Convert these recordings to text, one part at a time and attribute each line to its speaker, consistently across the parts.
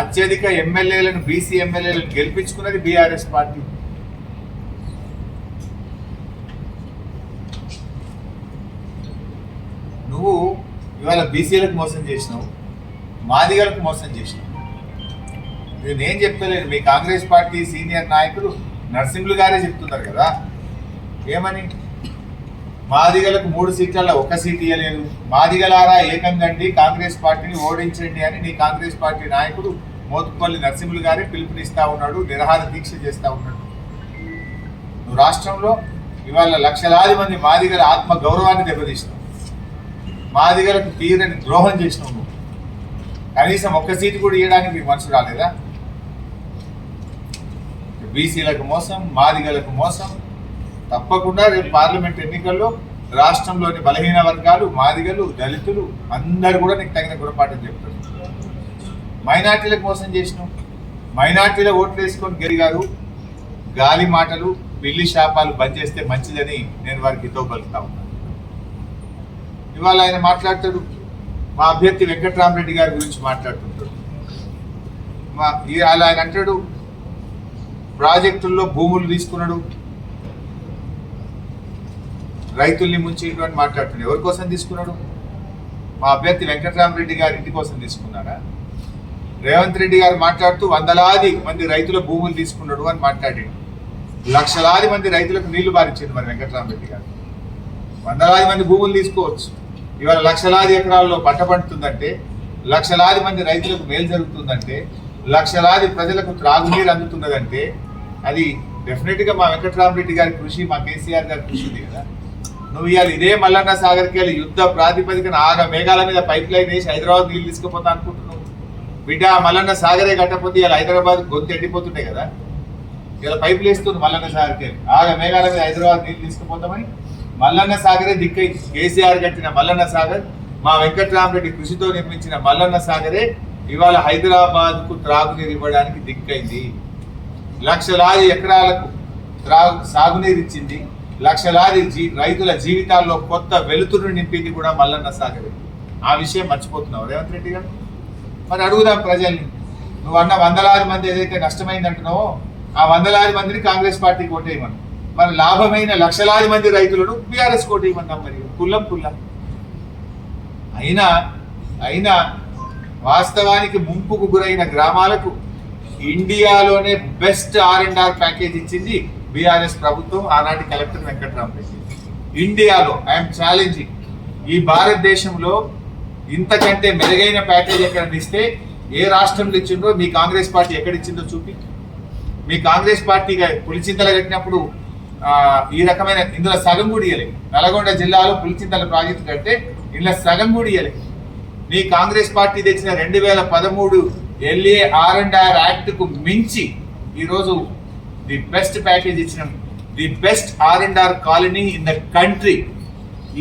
Speaker 1: అత్యధిక ఎమ్మెల్యేలను బీసీ ఎమ్మెల్యేలను గెలిపించుకున్నది బీఆర్ఎస్ పార్టీ. నువ్వు ఇవాళ బీసీలకు మోసం చేసినావు మాదిగలకు మోసం చేసినావు. ఇది నేను చెప్తలేను మీ కాంగ్రెస్ పార్టీ సీనియర్ నాయకులు నరసింహులు గారే చెప్తున్నారు కదా. ఏమని? మాదిగలకు మూడు సీట్లలో ఒక సీట్ ఇవ్వలేదు మాదిగలారా ఏకంగండి కాంగ్రెస్ పార్టీని ఓడించండి అని నీ కాంగ్రెస్ పార్టీ నాయకుడు మోతుపల్లి నరసింహులు గారే పిలుపునిస్తా ఉన్నాడు నిరహార దీక్ష చేస్తా ఉన్నాడు. నువ్వు రాష్ట్రంలో ఇవాళ లక్షలాది మంది మాదిగల ఆత్మ గౌరవాన్ని దెబ్బతీసినావు. మాదిగలకు తీరని ద్రోహం చేసినావు నువ్వు. కనీసం ఒక్క సీటు కూడా ఇవ్వడానికి మీకు మనసు రాలేదా? బీసీలకు మోసం మాదిగలకు మోసం తప్పకుండా రేపు పార్లమెంట్ ఎన్నికల్లో రాష్ట్రంలోని బలహీన వర్గాలు మాదిగలు దళితులు అందరు కూడా నీకు తగిన గుణపాఠం చెప్తారు. మైనార్టీలకు మోసం చేసినావు. మైనార్టీలో ఓట్లు వేసుకొని గెలిగారు గాలి మాటలు పిల్లి శాపాలు బంద్ చేస్తే మంచిదని నేను వారికి హితో పలుకుతా ఉన్నాను ఇవాళ ఆయన మాట్లాడతాడు. మా అభ్యర్థి వెంకట్రామరెడ్డి గారి గురించి మాట్లాడుతుంటాడు. మా ఇవాళ ఆయన అంటాడు. ప్రాజెక్టుల్లో భూములు తీసుకున్నాడు. రైతుల్ని ముంచేయడం అని మాట్లాడుతున్నాడు. ఎవరి కోసం తీసుకున్నాడు? మా అభ్యర్థి వెంకటరామరెడ్డి గారి ఇంటి కోసం తీసుకున్నాడా? రేవంత్ రెడ్డి గారు మాట్లాడుతూ వందలాది మంది రైతుల భూములు తీసుకున్నాడు అని మాట్లాడాడు. లక్షలాది మంది రైతులకు నీళ్ళు బారిచ్చింది మరి వెంకటరామరెడ్డి గారు. వందలాది మంది భూములు తీసుకోవచ్చు. ఇవాళ లక్షలాది ఎకరాల్లో పంట పండుతుందంటే లక్షలాది మంది రైతులకు మేలు జరుగుతుందంటే లక్షలాది ప్రజలకు త్రాగునీరు అందుతున్నదంటే అది డెఫినెట్గా మా వెంకటరామరెడ్డి గారి కృషి మా కేసీఆర్ గారి కృషి ఉంది కదా. నువ్వు ఇవాళ ఇదే మల్లన్న సాగర్కి వెళ్ళి యుద్ధ ప్రాతిపదికన ఆగ మేఘాల మీద పైప్ లైన్ వేసి హైదరాబాద్ నీళ్ళు తీసుకుపోతా అనుకుంటున్నావు. బిడ్డ మల్లన్న సాగరే కట్టకపోతే ఇలా హైదరాబాద్ గొంతు ఎండిపోతుంటాయి కదా. ఇలా పైపులు వేస్తుంది మల్లన్న సాగర్కి ఆగ మేఘాల మీద హైదరాబాద్ నీళ్ళు తీసుకుపోతామని మల్లన్న సాగరే దిక్కై కేసీఆర్ కట్టిన మల్లన్న సాగర్ మా వెంకట్రామరెడ్డి కృషితో నిర్మించిన మల్లన్న సాగరే ఇవాళ హైదరాబాద్కు త్రాగునీరు ఇవ్వడానికి దిక్కైంది. లక్షలాది ఎకరాలకు త్రాగు సాగునీరు ఇచ్చింది. లక్షలాది జీ రైతుల జీవితాల్లో కొత్త వెలుతురుని నింపింది కూడా మల్లన్న సాగరే. ఆ విషయం మర్చిపోతున్నావు రేవంత్ రెడ్డి గారు? మరి అడుగుదాం ప్రజల్ని. నువ్వు అన్న వందలాది మంది ఏదైతే నష్టమైంది అంటున్నావో ఆ వందలాది మందిని కాంగ్రెస్ పార్టీకి ఓటేయమను. మరి లాభమైన లక్షలాది మంది రైతులను బీఆర్ఎస్ కోటేయమన్నాం మరి. కుల్లం కుల్లం. అయినా అయినా వాస్తవానికి ముంపుకు గురైన గ్రామాలకు ఇండియాలోనే best R and R package ఇచ్చింది బీఆర్ఎస్ ప్రభుత్వం ఆనాటి కలెక్టర్ వెంకట్రామరెడ్డి. ఇండియాలో ఐఎమ్ ఛాలెంజింగ్ ఈ భారతదేశంలో ఇంతకంటే మెరుగైన ప్యాకేజ్ ఎక్కడ ఇస్తే ఏ రాష్ట్రంలో ఇచ్చిందో మీ కాంగ్రెస్ పార్టీ ఎక్కడ ఇచ్చిందో చూపి. మీ కాంగ్రెస్ పార్టీగా పులిచింతల కట్టినప్పుడు ఈ రకమైన ఇందులో సగం కూడా నల్గొండ జిల్లాలో పులిచింతల ప్రాజెక్టు కడితే ఇందులో సగం కూడా మీ కాంగ్రెస్ పార్టీ తెచ్చిన రెండు వేల పదమూడు ఎల్ఏ ఆర్ అండ్ ఆర్ మించి ఈరోజు ది బెస్ట్ ప్యాకేజ్ ఇచ్చిన. The best R and R colony in the country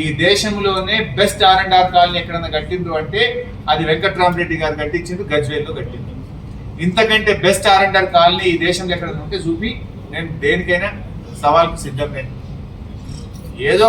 Speaker 1: ఈ దేశంలోనే best R and R colony ఎక్కడన్నా కట్టిందో అంటే అది వెంకట్రామరెడ్డి గారు కట్టించింది గజ్వేల్లో కట్టింది ఇంతకంటే best R and R colony ఈ దేశంలో ఎక్కడ ఉంటే చూపి నేను దేనికైనా సవాల్కు సిద్ధం నేను. ఏదో